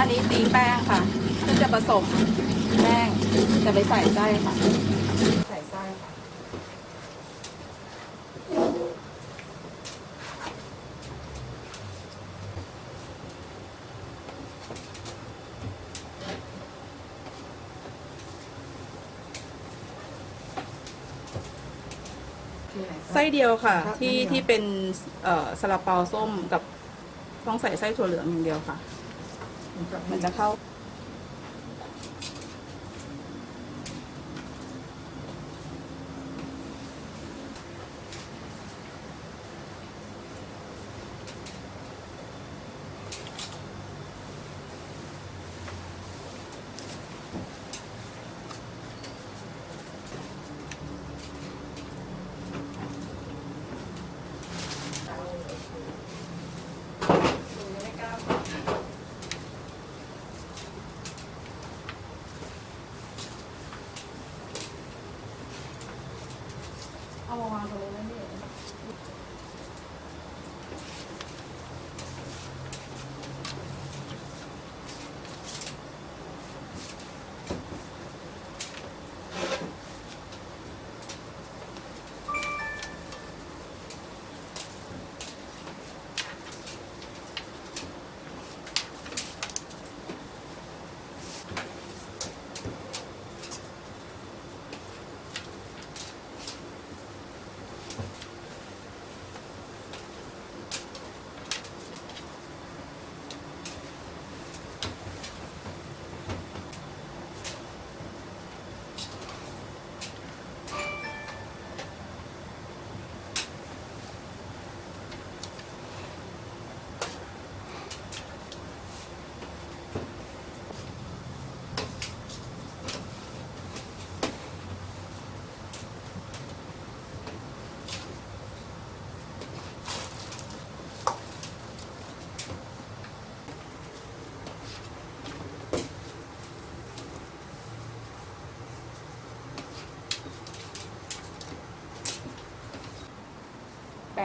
อันนี้ตีแป้งค่ะเพื่อจะผสมแป้งจะไปใส่ไส้ค่ะ ใส่ไส้ค่ะ ไส้เดียวค่ะที่ที่เป็นเอ่อซาลาเปาส้มกับต้องใส่ไส้ถั่วเหลืองอย่างเดียวค่ะ มันจะเข้าเอา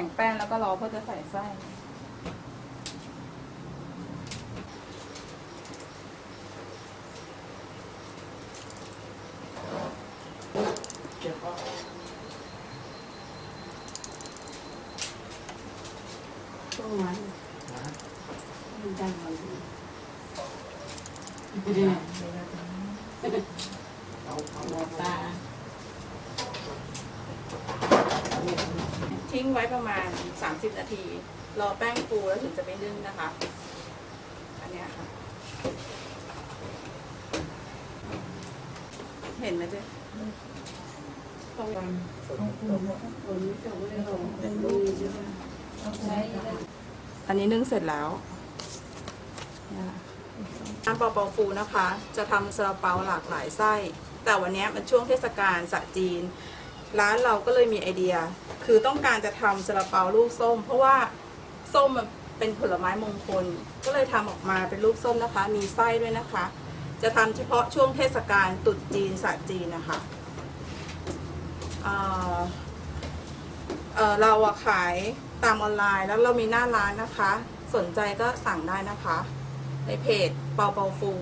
บ่งแป้งแล้วก็รอเพื่อจะใส่ไส้ช่วงนั้นมันดังมันดีเอาเอาหัวปลา ทิ้งไว้ประมาณ 30 นาที รอแป้งฟูแล้วถึงจะไปนึ่งนะคะ อันเนี้ยค่ะ เห็นไหมเจ๊ตรงนั้นคนนี้จะไม่ได้ลงอันนี้นึ่งเสร็จแล้วเนี่ยค่ะร้านเปาเปาฟูนะคะ จะทำซาลาเปาหลากหลายไส้ แต่วันนี้มันช่วงเทศกาลสะจีน ร้านเราก็เลยมีไอเดีย คือต้องการจะทำซาลาเปาลูกส้ม เพราะว่าส้มมันเป็นผลไม้มงคล ก็เลยทำออกมาเป็นลูกส้มนะคะ มีไส้ด้วยนะคะ จะทำเฉพาะช่วงเทศกาลตรุษจีนศาสตร์จีนนะคะเเเราอะขายตามออนไลน์แล้วเรามีหน้าร้านนะคะ สนใจก็สั่งได้นะคะ ในเพจเปาเปาฟู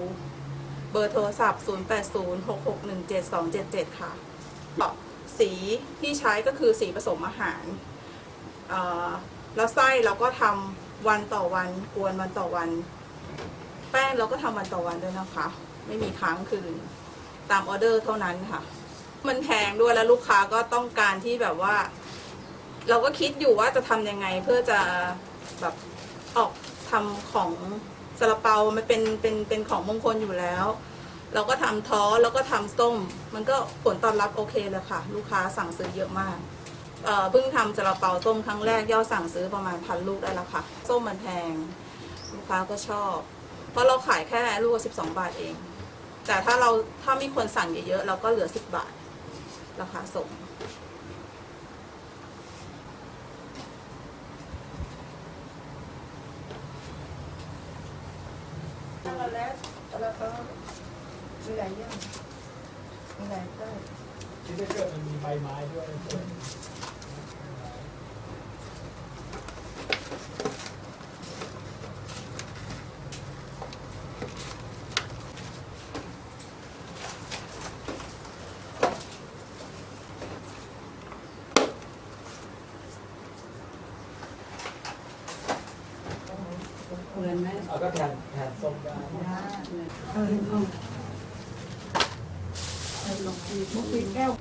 เบอร์โทรศัพท์ 0806617277 ค่ะ สีที่ใช้ก็คือสีผสมอาหารแล้วไส้เราก็ทำวันต่อวันกวนวันต่อวัน แป้งเราก็ทำวันต่อวันด้วยนะคะ ไม่มีค้างคืนตามออเดอร์เท่านั้นค่ะ มันแพงด้วยแล้วลูกค้าก็ต้องการที่แบบว่า เราก็คิดอยู่ว่าจะทำยังไงเพื่อจะแบบออกทำของซาลาเปามันเป็นเป็นเป็นของมงคลอยู่แล้ว เราก็ทำท้อแล้วก็ทำส้ม มันก็ผลตอบรับโอเคเลยค่ะ ลูกค้าสั่งซื้อเยอะมากเพิ่งทำซาลาเปาส้มครั้งแรกยอดสั่งซื้อประมาณพันลูกได้แล้วค่ะ ส้มมันแพง ลูกค้าก็ชอบ เพราะเราขายแค่ลูกสิบสองบาทเอง แต่ถ้าเราถ้ามีคนสั่งเยอะๆเราก็เหลือสิบบาท ราคาส่งแล้วแล้ว มีหลายอย่างอะไรก็ที่ถ้าเกิดมันมีใบไม้ด้วยเหมือนไหมเอาก็แทนแทนส้มได้เออเอา lọc bốc phí cao